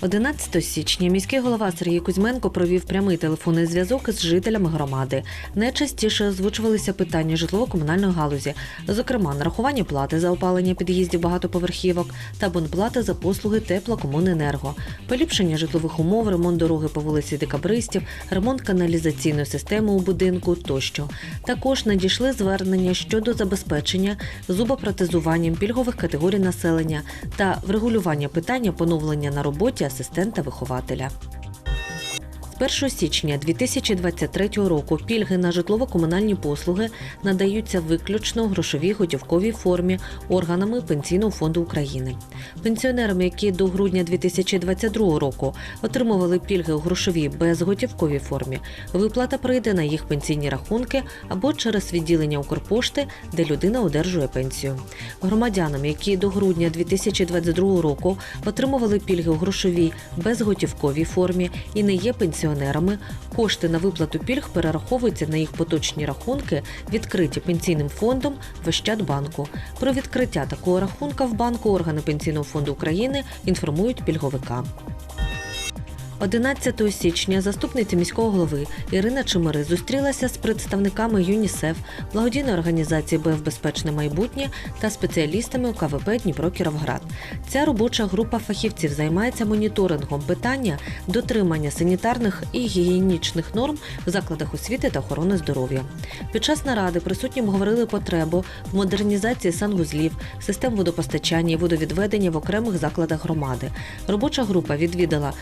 11 січня міський голова Сергій Кузьменко провів прямий телефонний зв'язок із жителями громади. Найчастіше озвучувалися питання житлово-комунальної галузі, зокрема нарахування плати за опалення під'їздів багатоповерхівок та абонплати за послуги теплокомуненерго, поліпшення житлових умов, ремонт дороги по вулиці Декабристів, ремонт каналізаційної системи у будинку тощо. Також надійшли звернення щодо забезпечення зубопротезуванням пільгових категорій населення та врегулювання питання поновлення на роботі асистента вихователя. З 1 січня 2023 року пільги на житлово-комунальні послуги надаються виключно в грошовій готівковій формі органами Пенсійного фонду України. Пенсіонерам, які до грудня 2022 року отримували пільги у грошовій безготівковій формі, виплата прийде на їх пенсійні рахунки або через відділення Укрпошти, де людина одержує пенсію. Громадянам, які до грудня 2022 року отримували пільги у грошовій безготівковій формі і не є пенсіонерами, кошти на виплату пільг перераховуються на їх поточні рахунки, відкриті пенсійним фондом в Ощадбанку. Про відкриття такого рахунка в банку органи Пенсійного фонду України інформують пільговика. 11 січня заступниця міського голови Ірина Чемери зустрілася з представниками ЮНІСЕФ, благодійної організації БФ Безпечне майбутнє та спеціалістами УКВП Дніпро Кіровград. Ця робоча група фахівців займається моніторингом питання дотримання санітарних і гігієнічних норм в закладах освіти та охорони здоров'я. Під час наради присутні обговорили потребу в модернізації санвузлів, систем водопостачання і водовідведення в окремих закладах громади. Робоча група відвідала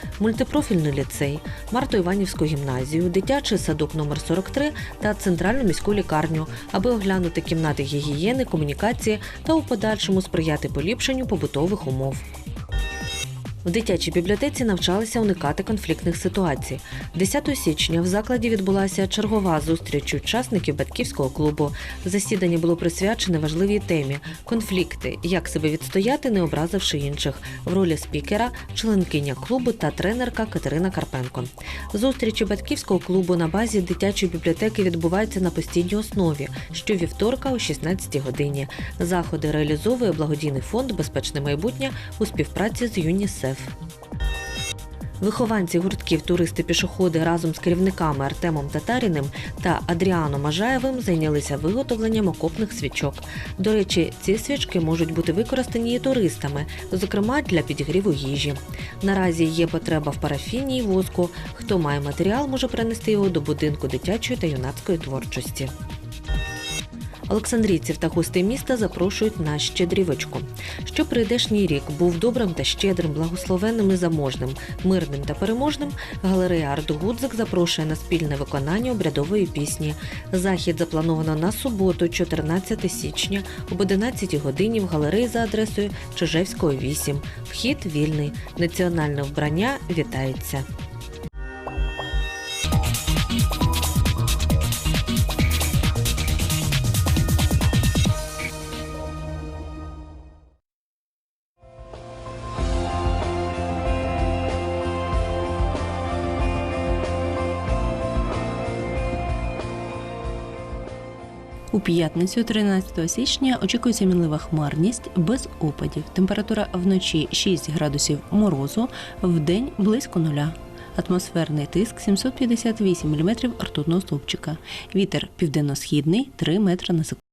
мультипрофільний ліцей, Марто-Іванівську гімназію, дитячий садок номер 43 та центральну міську лікарню, аби оглянути кімнати гігієни, комунікації та у подальшому сприяти поліпшенню побутових умов. В дитячій бібліотеці навчалися уникати конфліктних ситуацій. 10 січня в закладі відбулася чергова зустріч учасників батьківського клубу. Засідання було присвячене важливій темі конфлікти, як себе відстояти, не образивши інших. В ролі спікера, членкиня клубу та тренерка Катерина Карпенко. Зустрічі батьківського клубу на базі дитячої бібліотеки відбуваються на постійній основі, щовівторка о 16 годині. Заходи реалізовує благодійний фонд Безпечне майбутнє у співпраці з ЮНІСЕФ. Вихованці гуртків туристи-пішоходи разом з керівниками Артемом Татаріним та Адріаном Ажаєвим зайнялися виготовленням окопних свічок. До речі, ці свічки можуть бути використані і туристами, зокрема для підігріву їжі. Наразі є потреба в парафіні і воску. Хто має матеріал, може принести його до будинку дитячої та юнацької творчості. Олександрійців та гостей міста запрошують на щедрівочку. Щоб прийдешній рік був добрим та щедрим, благословенним і заможним, мирним та переможним. Галерея Арт Гудзик запрошує на спільне виконання обрядової пісні. Захід заплановано на суботу, 14 січня, об 11 годині в галереї за адресою Чижевського 8. Вхід вільний. Національне вбрання вітається. У п'ятницю, 13 січня, очікується мінлива хмарність без опадів. Температура вночі 6 градусів морозу, вдень близько нуля. Атмосферний тиск 758 мм ртутного стовпчика. Вітер південно-східний 3 метри на секунду.